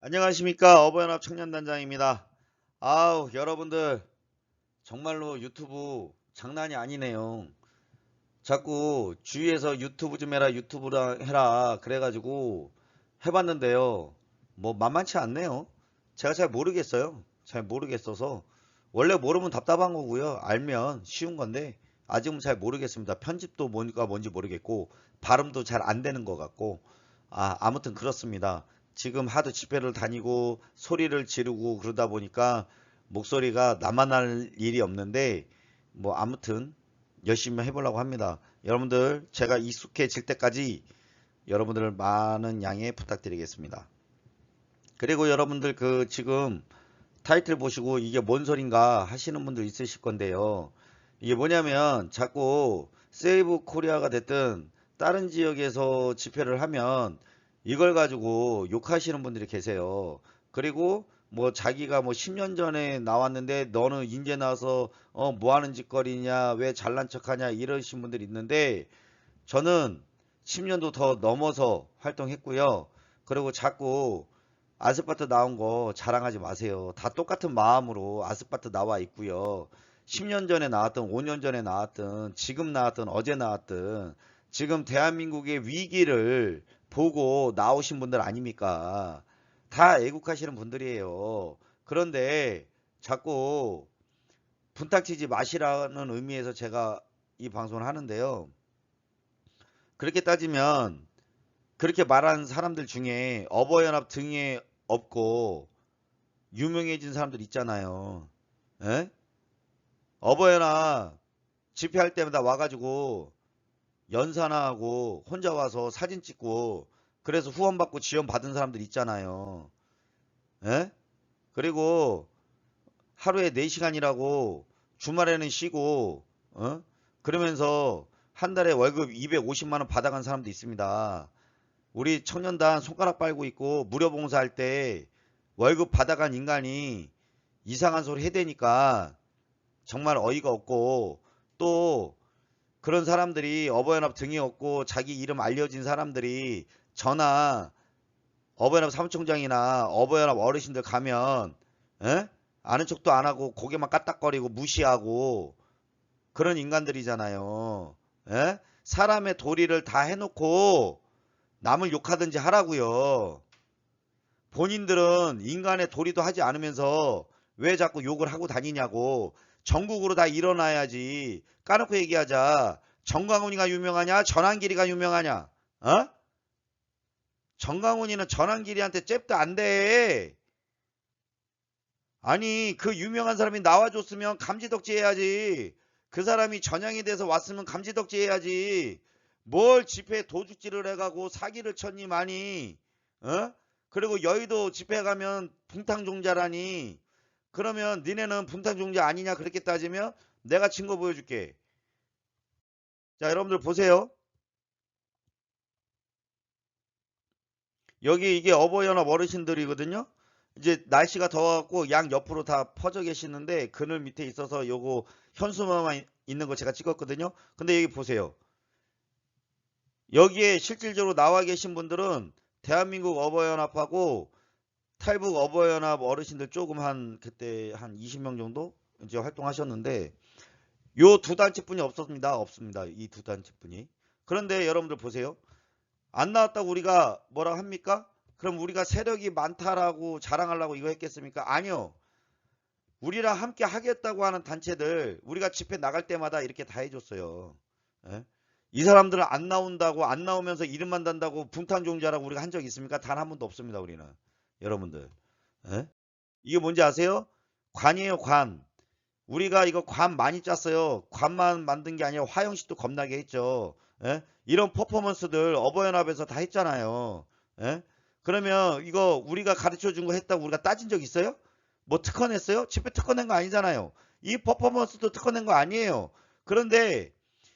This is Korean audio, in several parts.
안녕하십니까 어버연합 청년단장입니다. 아우 여러분들 정말로 유튜브 장난이 아니네요. 자꾸 주위에서 유튜브 좀 해라 유튜브랑 해라 그래가지고 해봤는데요. 뭐 만만치 않네요. 제가 잘 모르겠어요. 잘 모르겠어서 원래 모르면 답답한 거고요. 알면 쉬운 건데 아직은 잘 모르겠습니다. 편집도 뭔가 뭔지 모르겠고 발음도 잘 안 되는 것 같고 아 아무튼 그렇습니다. 지금 하도 집회를 다니고 소리를 지르고 그러다 보니까 목소리가 할 일이 없는데 뭐 아무튼 열심히 해보려고 합니다. 여러분들 제가 익숙해질 때까지 여러분들 많은 양해 부탁드리겠습니다. 그리고 여러분들 그 지금 타이틀 보시고 이게 뭔 소린가 하시는 분들 있으실 건데요. 이게 뭐냐면 자꾸 세이브 코리아가 됐든 다른 지역에서 집회를 하면 이걸 가지고 욕하시는 분들이 계세요. 그리고 뭐 자기가 뭐 10년 전에 나왔는데 너는 인제 나와서 어 뭐 하는 짓거리냐 왜 잘난 척하냐 이러신 분들이 있는데 저는 10년도 더 넘어서 활동했고요. 그리고 자꾸 아스파트 나온 거 자랑하지 마세요. 다 똑같은 마음으로 아스파트 나와 있고요. 10년 전에 나왔던 5년 전에 나왔던 지금 나왔던 어제 나왔던 지금 대한민국의 위기를 보고 나오신 분들 아닙니까? 다 애국하시는 분들이에요. 그런데 자꾸 분탁치지 마시라는 의미에서 제가 이 방송을 하는데요. 그렇게 따지면 그렇게 말하는 사람들 중에 어버이연합 등에 없고 유명해진 사람들 있잖아요. 에? 어버이연합 집회할 때마다 와가지고 연산하고 혼자 와서 사진 찍고 그래서 후원받고 지원 받은 사람들 있잖아요. 에? 그리고 하루에 4시간이라고 주말에는 쉬고 어? 그러면서 한 달에 월급 250만 원 받아간 사람도 있습니다. 우리 청년단 손가락 빨고 있고 무료 봉사할 때 월급 받아간 인간이 이상한 소리 해대니까 정말 어이가 없고 또 그런 사람들이 어버이연합 등이 없고 자기 이름 알려진 사람들이 전화 어버이연합 사무총장이나 어버이연합 어르신들 가면 에? 아는 척도 안 하고 고개만 까딱거리고 무시하고 그런 인간들이잖아요. 에? 사람의 도리를 다 해놓고 남을 욕하든지 하라고요. 본인들은 인간의 도리도 하지 않으면서 왜 자꾸 욕을 하고 다니냐고 전국으로 다 일어나야지. 까놓고 얘기하자. 정강훈이가 유명하냐? 전환길이가 유명하냐? 어? 정강훈이는 전환길이한테 잽도 안 돼. 아니 그 유명한 사람이 나와줬으면 감지덕지 해야지. 그 사람이 전향이 돼서 왔으면 감지덕지 해야지. 뭘 집회 도둑질을 해가고 사기를 쳤니 많이? 어? 그리고 여의도 집회 가면 붕탕종자라니 그러면 니네는 분탕 종자 아니냐 그렇게 따지면 내가 증거 보여줄게. 자 여러분들 보세요. 여기 이게 어버이연합 어르신들이거든요. 이제 날씨가 더워갖고 양 옆으로 다 퍼져 계시는데 그늘 밑에 있어서 요거 현수막만 있는 거 제가 찍었거든요. 근데 여기 보세요. 여기에 실질적으로 나와 계신 분들은 대한민국 어버이연합하고 탈북 어버이연합 어르신들 조금 한 그때 한 20명 정도 이제 활동하셨는데 요 두 단체뿐이 없었습니다. 없습니다. 이 두 단체뿐이. 그런데 여러분들 보세요. 안 나왔다고 우리가 뭐라 합니까? 그럼 우리가 세력이 많다라고 자랑하려고 이거 했겠습니까? 아니요. 우리랑 함께 하겠다고 하는 단체들 우리가 집회 나갈 때마다 이렇게 다 해줬어요. 예? 이 사람들은 안 나온다고 안 나오면서 이름만 단다고 분탕종자라고 우리가 한 적 있습니까? 단 한 번도 없습니다. 우리는. 여러분들. 에? 이게 뭔지 아세요? 관이에요, 관. 우리가 이거 관 많이 짰어요. 관만 만든 게 아니라 화영식도 겁나게 했죠. 에? 이런 퍼포먼스들 어버이연합에서 다 했잖아요. 에? 그러면 이거 우리가 가르쳐 준 거 했다고 우리가 따진 적 있어요? 뭐 특허 냈어요? 집회 특허 낸 거 아니잖아요. 이 퍼포먼스도 특허 낸 거 아니에요. 그런데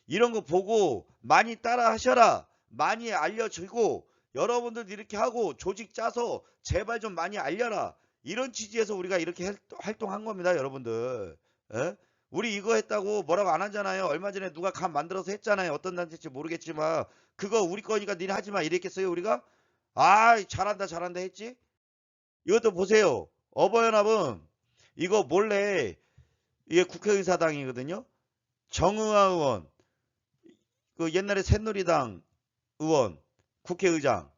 이런 거 보고 많이 따라 하셔라. 많이 알려주고 여러분들 이렇게 하고 조직 짜서 제발 좀 많이 알려라. 이런 취지에서 우리가 이렇게 활동한 겁니다, 여러분들. 에? 우리 이거 했다고 뭐라고 안 하잖아요. 얼마 전에 누가 감 만들어서 했잖아요. 어떤 단체인지 모르겠지만 그거 우리 거니까 니네 하지 마 이랬겠어요, 우리가? 아, 잘한다, 잘한다 했지? 이것도 보세요. 어버연합은 이거 몰래 이게 국회의사당이거든요. 정의화 의원, 그 옛날에 새누리당 의원, 국회의장.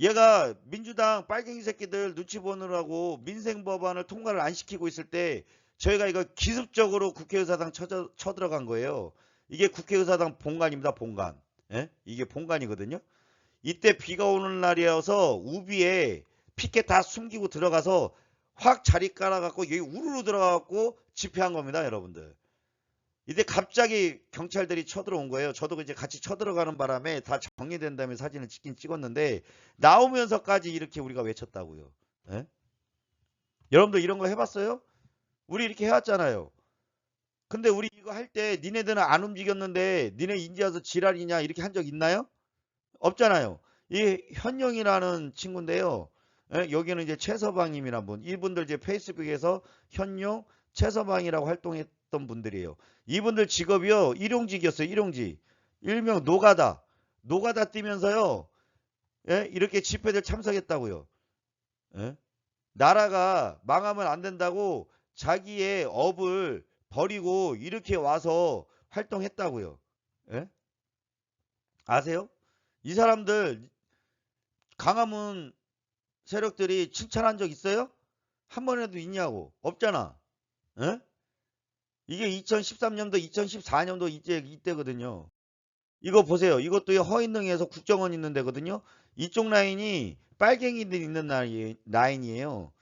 얘가 민주당 빨갱이 새끼들 눈치 보느라고 민생 법안을 통과를 안 시키고 있을 때 저희가 이거 기습적으로 국회의사당 쳐, 쳐들어간 거예요. 이게 국회의사당 본관입니다. 본관. 예? 이게 본관이거든요. 이때 비가 오는 날이어서 우비에 피켓 다 숨기고 들어가서 확 자리 깔아갖고 여기 우르르 들어가갖고 집회한 겁니다. 여러분들. 이때 갑자기 경찰들이 쳐들어온 거예요. 저도 이제 같이 쳐들어가는 바람에 다 정리된 다음에 사진을 찍긴 찍었는데 나오면서까지 이렇게 우리가 외쳤다고요. 예? 여러분들 이런 거 해봤어요? 우리 이렇게 해왔잖아요. 근데 우리 이거 할 때 니네들은 안 움직였는데 니네 인제 와서 지랄이냐 이렇게 한 적 있나요? 없잖아요. 이 현용이라는 친구인데요. 예, 여기는 이제 최서방님이란 분. 이분들 이제 페이스북에서 현용, 최서방이라고 활동했 던 분들이에요. 이분들 직업이요. 일용직이었어요. 일용직. 일명 노가다. 노가다 뛰면서요. 예? 이렇게 집회들 참석했다고요. 예? 나라가 망하면 안 된다고 자기의 업을 버리고 이렇게 와서 활동했다고요. 예? 아세요? 이 사람들 강화문 세력들이 칭찬한 적 있어요? 한 번에도 있냐고. 없잖아. 예? 이게 2013년도, 2014년도 이때, 이때거든요. 이거 보세요. 이것도 허인능에서 국정원 있는 데거든요. 이쪽 라인이 빨갱이들 있는 라인, 라인이에요.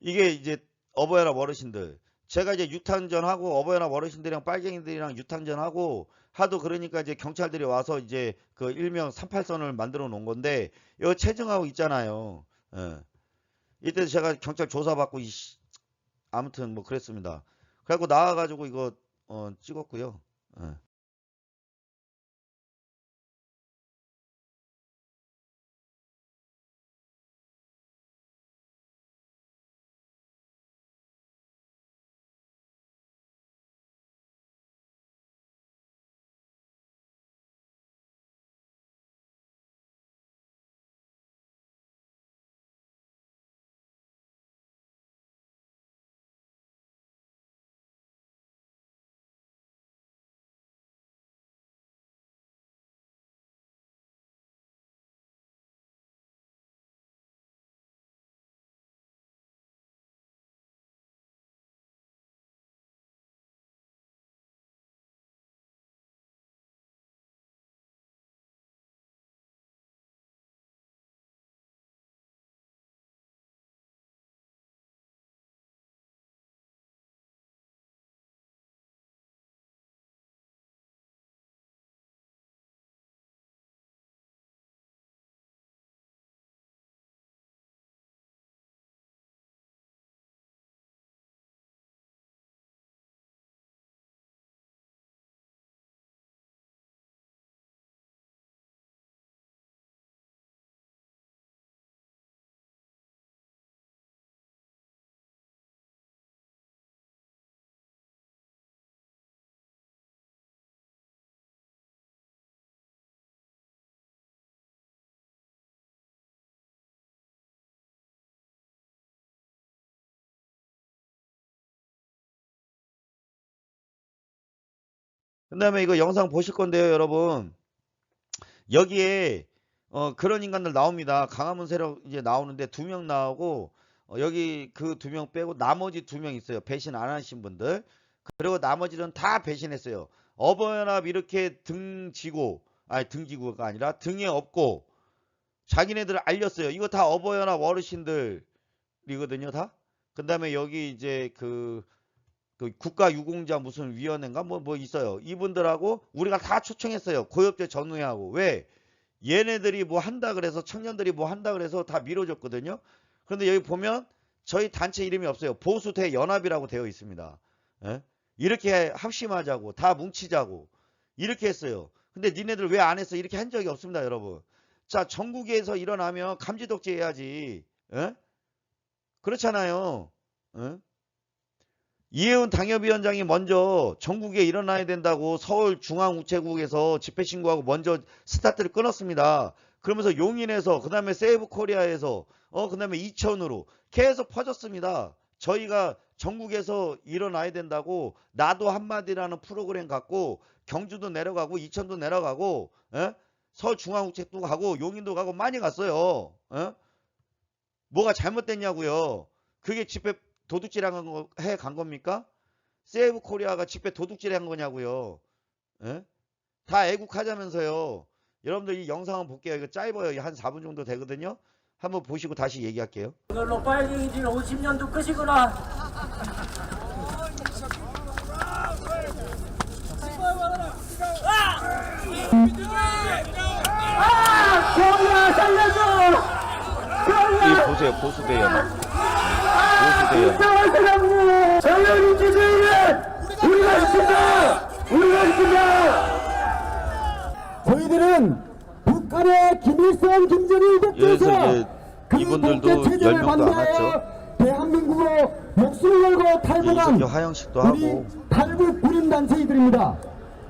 이게 이제 어버이연합 어르신들. 제가 이제 유탄전 하고 어버이연합 어르신들이랑 빨갱이들이랑 유탄전 하고 하도 그러니까 이제 경찰들이 와서 이제 그 일명 38선을 만들어 놓은 건데 이거 체증하고 있잖아요. 예. 이때 제가 경찰 조사받고 아무튼 뭐 그랬습니다. 그래갖고 나와가지고 이거 어, 찍었고요. 예. 그 다음에 이거 영상 보실 건데요, 여러분. 여기에 어, 그런 인간들 나옵니다. 강화문 세력 이제 나오는데 두 명 나오고 어, 여기 그 두 명 빼고 나머지 두 명 있어요. 배신 안 하신 분들. 그리고 나머지는 다 배신했어요. 어버연합 이렇게 등지고 아니 등지고가 아니라 등에 업고 자기네들 알렸어요. 이거 다 어버연합 어르신들이거든요, 다. 그 다음에 여기 이제 그, 그 국가 유공자 무슨 위원회인가 뭐, 뭐 있어요. 이분들하고 우리가 다 초청했어요. 고엽제 전후회하고. 왜? 얘네들이 뭐 한다 그래서 청년들이 뭐 한다 그래서 다 미뤄졌거든요. 그런데 여기 보면 저희 단체 이름이 없어요. 보수대 연합이라고 되어 있습니다. 예? 이렇게 합심하자고 다 뭉치자고 이렇게 했어요. 근데 니네들 왜 안 했어? 이렇게 한 적이 없습니다, 여러분. 자, 전국에서 일어나면 감지독재 해야지. 예? 그렇잖아요. 예? 이혜훈 당협위원장이 먼저 전국에 일어나야 된다고 서울 중앙우체국에서 집회 신고하고 먼저 스타트를 끊었습니다. 그러면서 용인에서 그 다음에 세이브 코리아에서 어 그 다음에 이천으로 계속 퍼졌습니다. 저희가 전국에서 일어나야 된다고 나도 한마디라는 프로그램 갖고 경주도 내려가고 이천도 내려가고 예? 서중앙국책도 가고 용인도 가고 많이 갔어요. 예? 뭐가 잘못됐냐고요. 그게 집회 도둑질한 해간 겁니까? 세이브 코리아가 집회 도둑질 한 거냐고요. 예? 다 애국하자면서요. 여러분들 이 영상은 볼게요. 이거 짧아요. 한 4분 정도 되거든요. 한번 보시고 다시 얘기할게요. 이걸로 빨갱이 질 50년도 끝이구나. 아! 경이야 살려줘! 이 보세요. 보수대연. 보 이상한 사람들! 자유 민주주의는 우리가 지킨다! 우리가 지킨다! 저희들은 북한의 김일성, 김정일 독재에서 이제 이분들도 체제를 10명도 안 반대하여 왔죠. 대한민국으로 목숨을 걸고 여기서 탈북한 화형식도 우리 하고 탈북 군인 단체이들입니다.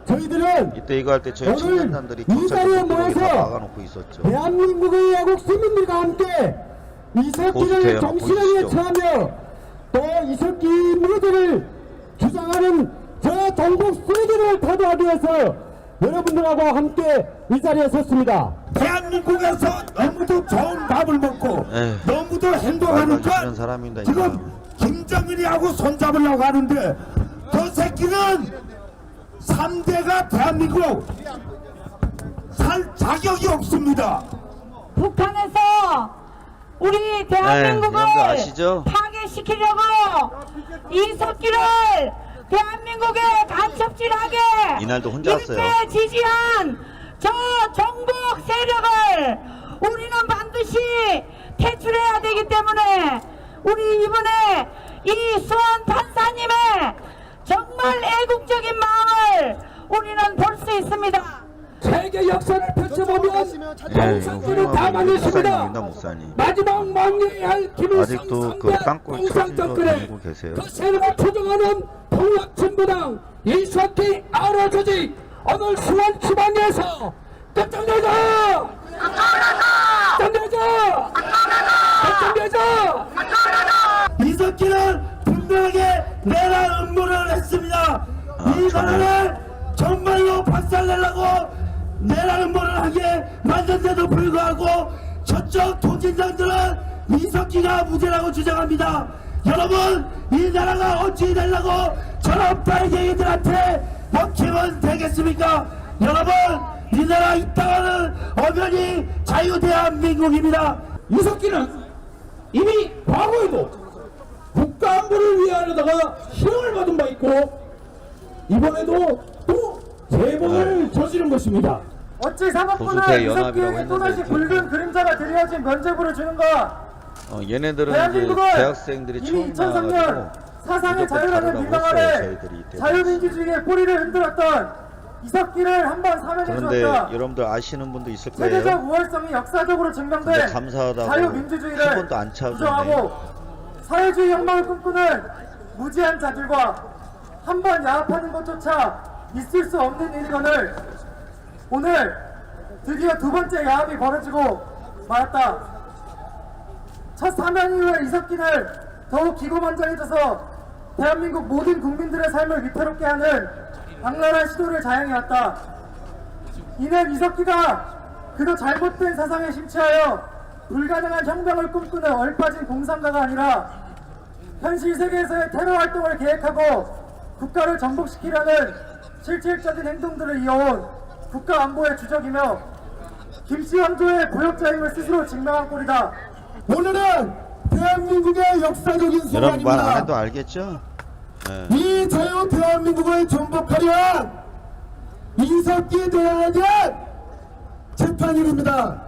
저희들은 이때 이거 할 때 저희 청년단들이 이 자리에 모여서 막아놓고 있었죠. 대한민국의 애국 시민들과 함께 대연 정신하게 보이시죠? 처하며 또 이석기 무대를 주장하는 저 전국 세계를 타도하기 위해서 여러분들하고 함께 이 자리에 섰습니다. 대한민국에서 너무도 좋은 밥을 먹고. 너무도 안 행동하니까 되는 사람입니다. 지금. 김정일이하고 손잡으려고 하는데 저 새끼는 3대가 대한민국 살 자격이 없습니다. 북한에서 우리 대한민국을 여러분들 아시죠? 파괴시키려고 이석기를 대한민국에 간첩질하게 이날도 혼자 왔어요. 지지한 저 정복 세력을 우리는 반드시 퇴출해야 되기 때문에 우리 이번에 이 수원 판사님의 정말 애국적인 마음을 우리는 볼 수 있습니다. 세계 역사를 펼쳐보면 공산주의를 다 만드십니다. 마지막 망려해야 할 김일성 상대 땅굴 공산 찾으러 정권의 다니고 계세요. 그 세력을 추종하는 통합진보당 이석기 아로 조직 오늘 수원 지방에서 끝장내자! 끝장내자! 끝장내자! 이석기는 분명하게 내란 음모를 했습니다. 아, 이. 나라를 정말로 박살내려고 내란 음모를 하게 만든데도 불구하고 저쪽 통진장들은 이석기가 무죄라고 주장합니다. 여러분 이 나라가 어찌 되려고 저런 빨갱이들한테 먹히면 되겠습니까? 여러분 이 나라 이 땅은 엄연히 자유대한민국입니다. 이석기는 이미 과거에도 국가 안보를 위하려다가 실형을 받은 바 있고 이번에도 또 재범을 저지른 것입니다. 어찌 사법부는 대연합이라고 이석기에게 또다시 붉은 그림자가 드리워진 면죄부를 주는가? 어, 얘네들은 이제 대한민국은 대학생들이 이미 처음 2003년 나와가지고 사상의 무조건 자유라는 했어요, 아래 저희들이. 자유민주주의의 꼬리를 흔들었던 이석기를 한번 사면해 그런데 주었다. 여러분들 아시는 분도 있을 세계적 거예요. 우월성이 역사적으로 증명된 감사하다고 자유민주주의를 한 번도 안 찾아줬네. 부정하고 사회주의 혁명을 꿈꾸는 무지한 자들과 한 번 야합하는 것조차 있을 수 없는 일이건을 오늘 드디어 두 번째 야합이 벌어지고 말았다. 첫 사면 이후에 이석기를 더욱 기고만장해져서 대한민국 모든 국민들의 삶을 위태롭게 하는 악랄한 시도를 자행해왔다. 이는 이석기가 그도 잘못된 사상에 심취하여 불가능한 혁명을 꿈꾸는 얼빠진 공상가가 아니라 현실 세계에서의 테러 활동을 계획하고 국가를 전복시키려는 실질적인 행동들을 이어온 국가 안보의 주적이며 김씨 왕조의 고역자임을 스스로 증명한 꼴이다. 오늘은 대한민국의 역사적인 여러분 말 안 순간입니다. 해도 알겠죠? 예. 이 자유 대한민국을 전복하려 한 이석기에 대한 재판일입니다.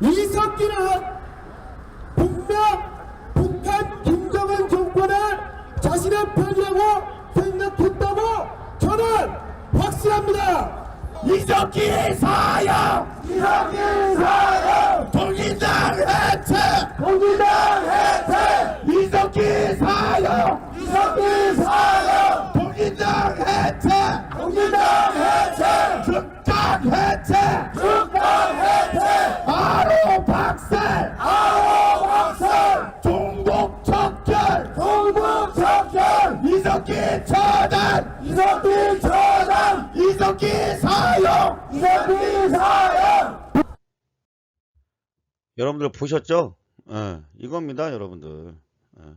이석기는 분명 북한 김정은 정권을 자신의 편이라고 저는 확신합니다. 이석기 사형! 이석기 사형! 통일당 해체! 통일당 해체! 이석기 사형! 이석기 사형! 통일당 해체! 통일당 해체! 즉각 해체! 즉각 해체! 처단 이석기 처단 이석기 사형 여러분들 보셨죠? 예, 이겁니다, 여러분들. 예.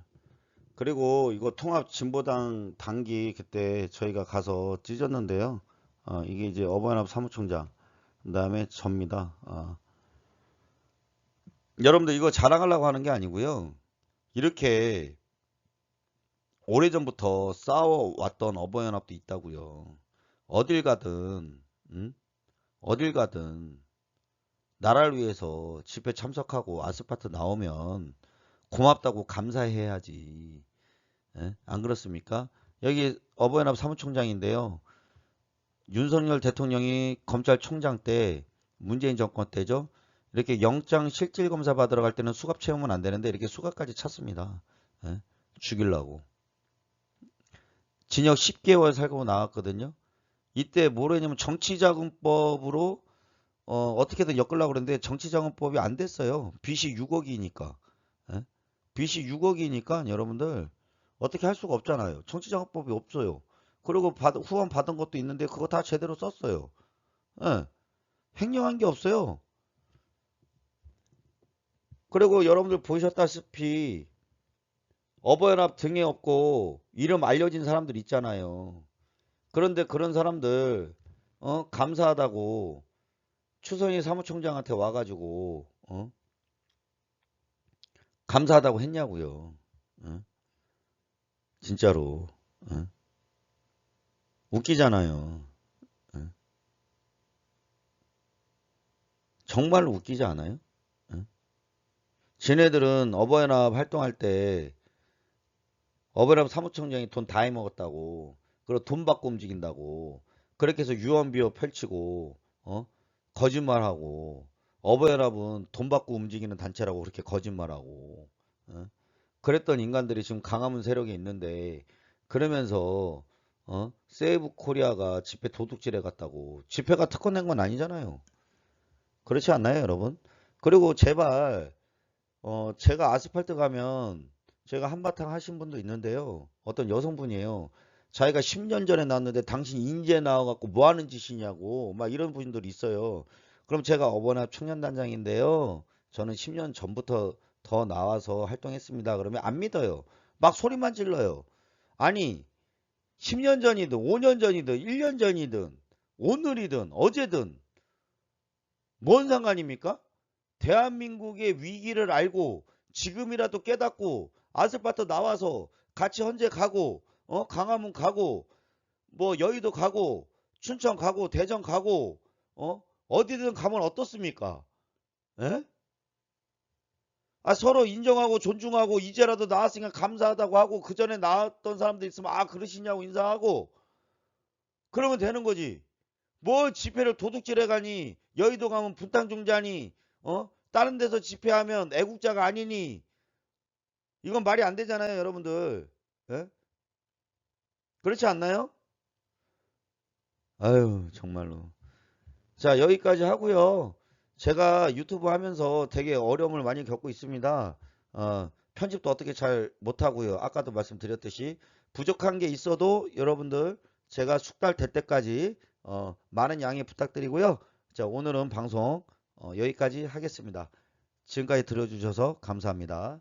그리고 이거 통합 진보당 당기 그때 저희가 가서 찢었는데요. 어, 이게 이제 어버이연합 사무총장, 그 다음에 접니다. 어. 여러분들 이거 자랑하려고 하는 게 아니고요. 이렇게 오래전부터 싸워왔던 어버이연합도 있다고요. 어딜 가든, 응? 어딜 가든 나라를 위해서 집회 참석하고 아스파트 나오면 고맙다고 감사해야지. 예? 안 그렇습니까? 여기 어버이연합 사무총장인데요. 윤석열 대통령이 검찰총장 때 문재인 정권 때죠. 이렇게 영장 실질 검사 받으러 갈 때는 수갑 채우면 안 되는데 이렇게 수갑까지 찼습니다. 예? 죽이려고. 징역 10개월 살고 나왔거든요. 이때 뭐라 했냐면 정치자금법으로 어, 어떻게든 엮으려고 그러는데 정치자금법이 안 됐어요. 빚이 6억이니까. 예? 빚이 6억이니까 여러분들 어떻게 할 수가 없잖아요. 정치자금법이 없어요. 그리고 받, 후원 받은 것도 있는데 그거 다 제대로 썼어요. 예. 횡령한 게 없어요. 그리고 여러분들 보셨다시피 어버이연합 등에 없고 이름 알려진 사람들 있잖아요. 그런데 그런 사람들 어, 감사하다고 추선희 사무총장한테 와가지고 어? 감사하다고 했냐고요. 어? 진짜로 어? 웃기잖아요. 어? 정말 웃기지 않아요? 어? 지네들은 어버이연합 활동할 때 어버이연합 사무총장이 돈 다 해먹었다고 그리고 돈 받고 움직인다고 그렇게 해서 유언비어 펼치고 어? 거짓말하고 어버이연합은 돈 받고 움직이는 단체라고 그렇게 거짓말하고 어? 그랬던 인간들이 지금 강화문 세력에 있는데 그러면서 어? 세이브 코리아가 집회 도둑질해 갔다고 집회가 특권낸 건 아니잖아요. 그렇지 않나요, 여러분? 그리고 제발 어, 제가 아스팔트 가면 제가 한바탕 하신 분도 있는데요. 어떤 여성분이에요. 자기가 10년 전에 나왔는데 당신 인제 나와갖고 뭐 하는 짓이냐고 막 이런 분들이 있어요. 그럼 제가 어버이연합 청년단장인데요. 저는 10년 전부터 더 나와서 활동했습니다. 그러면 안 믿어요. 막 소리만 질러요. 아니 10년 전이든 5년 전이든 1년 전이든 오늘이든 어제든 뭔 상관입니까? 대한민국의 위기를 알고 지금이라도 깨닫고 아스팔트 나와서 같이 헌재 가고 어 강화문 가고 뭐 여의도 가고 춘천 가고 대전 가고 어 어디든 가면 어떻습니까? 에? 아 서로 인정하고 존중하고 이제라도 나왔으니까 감사하다고 하고 그 전에 나왔던 사람들 있으면 아 그러시냐고 인사하고 그러면 되는 거지. 뭐 집회를 도둑질해 가니 여의도 가면 분탕 중자니 어 다른 데서 집회하면 애국자가 아니니 이건 말이 안 되잖아요 여러분들 예? 그렇지 않나요? 아유 정말로. 자 여기까지 하고요. 제가 유튜브 하면서 되게 어려움을 많이 겪고 있습니다. 어, 편집도 어떻게 잘 못하고요. 아까도 말씀드렸듯이 부족한 게 있어도 여러분들 제가 숙달 될 때까지 어, 많은 양해 부탁드리고요. 자 오늘은 방송 어, 여기까지 하겠습니다. 지금까지 들어주셔서 감사합니다